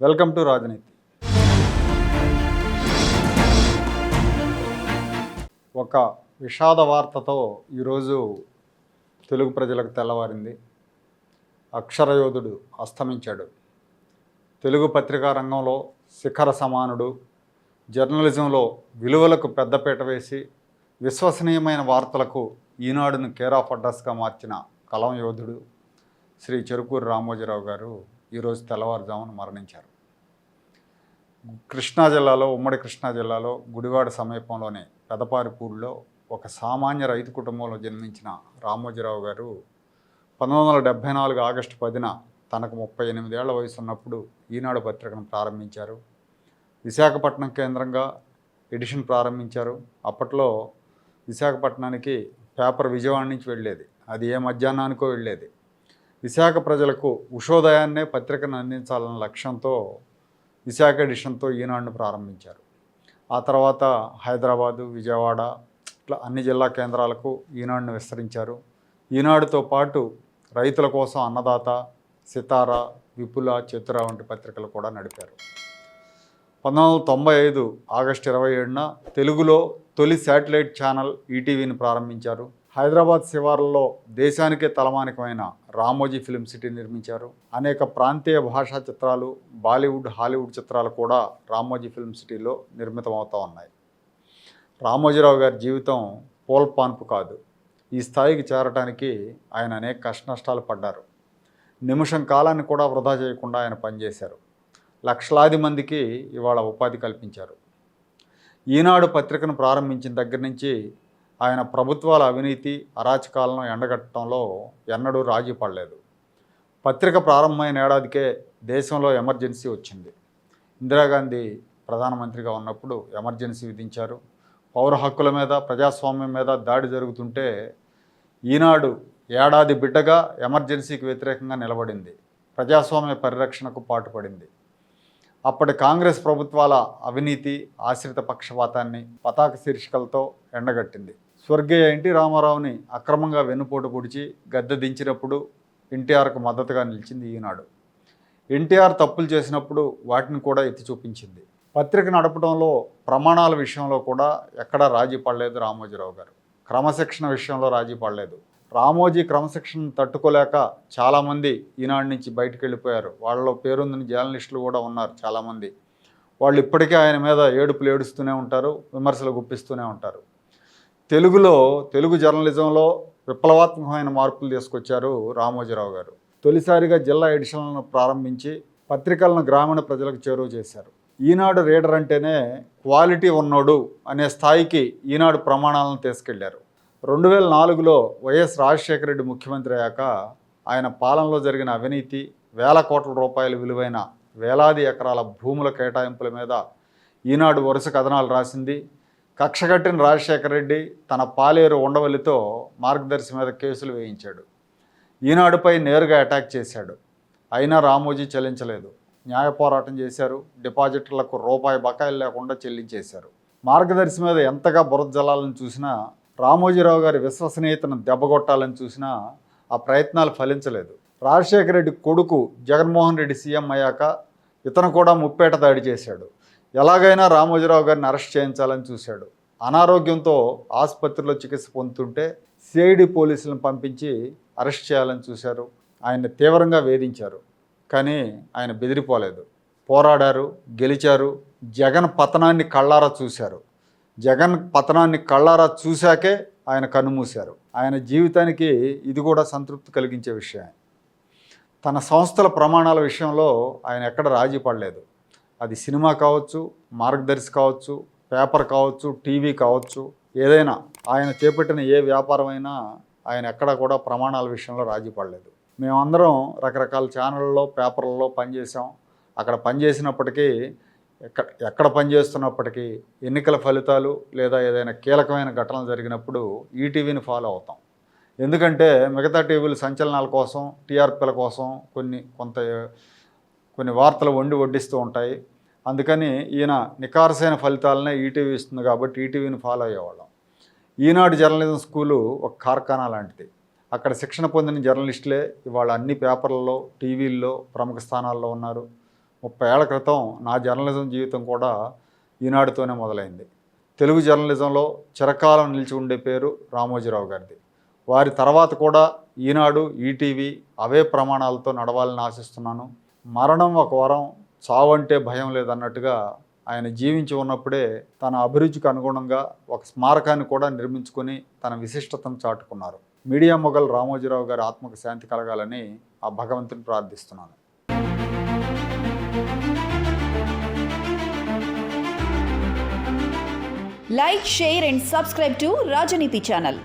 Welcome to రాజనీతి. ఒక విషాద వార్తతో ఈరోజు తెలుగు ప్రజలకు తెల్లవారింది. అక్షరయోధుడు అస్తమించాడు. తెలుగు పత్రికా రంగంలో శిఖర సమానుడు జర్నలిజంలో విలువలకు పెద్దపీట వేసి విశ్వసనీయమైన వార్తలకు ఈనాడును కేర్ ఆఫ్ అడ్రస్గా మార్చిన కలం యోధుడు శ్రీ చెరుకూరు రామోజీరావు గారు ఈరోజు తెల్లవారుజామున మరణించారు. కృష్ణా జిల్లాలో ఉమ్మడి కృష్ణా జిల్లాలో గుడివాడ సమీపంలోని పెదపారిపూడిలో ఒక సామాన్య రైతు కుటుంబంలో జన్మించిన రామోజీరావు గారు పంతొమ్మిది వందల డెబ్భై నాలుగు ఆగస్టు పదిన తనకు ముప్పై ఎనిమిదేళ్ళ వయసు ఉన్నప్పుడు ఈనాడు పత్రికను ప్రారంభించారు. విశాఖపట్నం కేంద్రంగా ఎడిషన్ ప్రారంభించారు. అప్పట్లో విశాఖపట్నానికి పేపర్ విజయవాడ నుంచి వెళ్ళేది. అది ఏ మధ్యాహ్నానికో వెళ్ళేది. విశాఖ ప్రజలకు ఉషోదయాన్నే పత్రికను అందించాలన్న లక్ష్యంతో విశాఖ ఎడిషన్తో ఈనాడును ప్రారంభించారు. ఆ తర్వాత హైదరాబాదు విజయవాడ ఇట్లా అన్ని జిల్లా కేంద్రాలకు ఈనాడును విస్తరించారు. ఈనాడుతో పాటు రైతుల కోసం అన్నదాత సితార విపుల చతుర వంటి పత్రికలు కూడా నడిపారు. పంతొమ్మిది వందల తొంభై ఐదు ఆగస్టు ఇరవై ఏడున తెలుగులో తొలి శాటిలైట్ ఛానల్ ఈటీవీని ప్రారంభించారు. హైదరాబాద్ శివార్లలో దేశానికే తలమానికమైన రామోజీ ఫిలిం సిటీ నిర్మించారు. అనేక ప్రాంతీయ భాషా చిత్రాలు బాలీవుడ్ హాలీవుడ్ చిత్రాలు కూడా రామోజీ ఫిలిం సిటీలో నిర్మితమవుతూ ఉన్నాయి. రామోజీరావు గారి జీవితం పోల్పాన్పు కాదు. ఈ స్థాయికి చేరటానికి ఆయన అనేక కష్టనష్టాలు పడ్డారు. నిమిషం కాలాన్ని కూడా వృధా చేయకుండా ఆయన పనిచేశారు. లక్షలాది మందికి ఇవాళ ఉపాధి కల్పించారు. ఈనాడు పత్రికను ప్రారంభించిన దగ్గర నుంచి ఆయన ప్రభుత్వాల అవినీతి అరాచకాలను ఎండగట్టడంలో ఎన్నడూ రాజీ పడలేదు. పత్రిక ప్రారంభమైన ఏడాదికే దేశంలో ఎమర్జెన్సీ వచ్చింది. ఇందిరాగాంధీ ప్రధానమంత్రిగా ఉన్నప్పుడు ఎమర్జెన్సీ విధించారు. పౌర హక్కుల మీద ప్రజాస్వామ్యం మీద దాడి జరుగుతుంటే ఈనాడు ఏడాది బిడ్డగా ఎమర్జెన్సీకి వ్యతిరేకంగా నిలబడింది. ప్రజాస్వామ్య పరిరక్షణకు పాటుపడింది. అప్పటి కాంగ్రెస్ ప్రభుత్వాల అవినీతి ఆశ్రిత పక్షపాతాన్ని పతాక శీర్షికలతో ఎండగట్టింది. స్వర్గీయ ఎన్టీ రామారావుని అక్రమంగా వెన్నుపోటు పొడిచి గద్దె దించినప్పుడు ఎన్టీఆర్కు మద్దతుగా నిలిచింది ఈనాడు. ఎన్టీఆర్ తప్పులు చేసినప్పుడు వాటిని కూడా ఎత్తి చూపించింది. పత్రిక నడపడంలో ప్రమాణాల విషయంలో కూడా ఎక్కడా రాజీ పడలేదు రామోజీరావు గారు. క్రమశిక్షణ విషయంలో రాజీ పడలేదు. రామోజీ క్రమశిక్షణ తట్టుకోలేక చాలామంది ఈనాడు నుంచి బయటకు వెళ్ళిపోయారు వాళ్ళలో పేరొందిన జర్నలిస్టులు కూడా ఉన్నారు చాలామంది. వాళ్ళు ఇప్పటికీ ఆయన మీద ఏడుపులు ఏడుస్తూనే ఉంటారు విమర్శలు గుప్పిస్తూనే ఉంటారు. తెలుగులో తెలుగు జర్నలిజంలో విప్లవాత్మకమైన మార్పులు తీసుకొచ్చారు రామోజీరావు గారు. తొలిసారిగా జిల్లా ఎడిషన్లను ప్రారంభించి పత్రికలను గ్రామీణ ప్రజలకు చేరువ చేశారు. ఈనాడు రీడర్ అంటేనే క్వాలిటీ ఉన్నోడు అనే స్థాయికి ఈనాడు ప్రమాణాలను తీసుకెళ్ళారు. రెండు వేల నాలుగులో వైఎస్ రాజశేఖర రెడ్డి ముఖ్యమంత్రి అయ్యాక ఆయన పాలనలో జరిగిన అవినీతి వేల కోట్ల రూపాయల విలువైన వేలాది ఎకరాల భూముల కేటాయింపుల మీద ఈనాడు వరుస కథనాలు రాసింది కక్షగట్టిన రాజశేఖర రెడ్డి తన పాలేరు ఉండవల్లితో మార్గదర్శి మీద కేసులు వేయించాడు. ఈనాడుపై నేరుగా అటాక్ చేశాడు. అయినా రామోజీ చెల్లించలేదు. న్యాయ పోరాటం చేశారు. డిపాజిటర్లకు రూపాయి బకాయిలు లేకుండా చెల్లించేశారు. మార్గదర్శి మీద ఎంతగా బురద జలాలను చూసినా రామోజీరావు గారి విశ్వసనీయతను దెబ్బగొట్టాలని చూసినా ఆ ప్రయత్నాలు ఫలించలేదు. రాజశేఖర రెడ్డి కొడుకు జగన్మోహన్ రెడ్డి సీఎం అయ్యాక ఇతను కూడా ముప్పేట దాడి చేశాడు. ఎలాగైనా రామోజీరావు గారిని అరెస్ట్ చేయించాలని చూశాడు. అనారోగ్యంతో ఆసుపత్రిలో చికిత్స పొందుతుంటే సిఐడి పోలీసులను పంపించి అరెస్ట్ చేయాలని చూశారు. ఆయన్ని తీవ్రంగా వేధించారు. కానీ ఆయన బెదిరిపోలేదు. పోరాడారు గెలిచారు. జగన్ పతనాన్ని కళ్ళారా చూశారు. జగన్ పతనాన్ని కళ్ళారా చూశాకే ఆయన కన్నుమూశారు. ఆయన జీవితానికి ఇది కూడా సంతృప్తి కలిగించే విషయం. తన సంస్థల ప్రమాణాల విషయంలో ఆయన ఎక్కడ రాజీ పడలేదు. అది సినిమా కావచ్చు మార్గదర్శి కావచ్చు పేపర్ కావచ్చు టీవీ కావచ్చు ఏదైనా ఆయన చేపట్టిన ఏ వ్యాపారమైనా ఆయన ఎక్కడ కూడా ప్రమాణాల విషయంలో రాజీ పడలేదు. మేమందరం రకరకాల ఛానళ్ళలో పేపర్లలో పనిచేసాం అక్కడ పనిచేసినప్పటికీ ఎక్కడ ఎక్కడ పనిచేస్తున్నప్పటికీ ఎన్నికల ఫలితాలు లేదా ఏదైనా కీలకమైన ఘటనలు జరిగినప్పుడు ఈటీవీని ఫాలో అవుతాం. ఎందుకంటే మిగతా టీవీలు సంచలనాల కోసం టీఆర్పీల కోసం కొన్ని కొంత కొన్ని వార్తలు వండి వడ్డిస్తూ ఉంటాయి. అందుకని ఈయన నికారసైన ఫలితాలనే ఈటీవీ ఇస్తుంది కాబట్టి ఈటీవీని ఫాలో అయ్యేవాళ్ళం. ఈనాడు జర్నలిజం స్కూలు ఒక కార్ఖానా లాంటిది. అక్కడ శిక్షణ పొందిన జర్నలిస్టులే ఇవాళ అన్ని పేపర్లలో టీవీల్లో ప్రముఖ స్థానాల్లో ఉన్నారు. ముప్పై ఏళ్ళ క్రితం నా జర్నలిజం జీవితం కూడా ఈనాడుతోనే మొదలైంది. తెలుగు జర్నలిజంలో చిరకాలం నిలిచి ఉండే పేరు రామోజీరావు గారిది. వారి తర్వాత కూడా ఈనాడు ఈటీవీ అవే ప్రమాణాలతో నడవాలని ఆశిస్తున్నాను. మరణం ఒక వరం చావంటే భయం లేదన్నట్టుగా ఆయన జీవించి ఉన్నప్పుడే తన అభిరుచికి అనుగుణంగా ఒక స్మారకాన్ని కూడా నిర్మించుకొని తన విశిష్టతను చాటుకున్నారు. మీడియా మొగల్ రామోజీరావు గారి ఆత్మకు శాంతి కలగాలని ఆ భగవంతుని ప్రార్థిస్తున్నాను. Like share and subscribe to Rajaneeti channel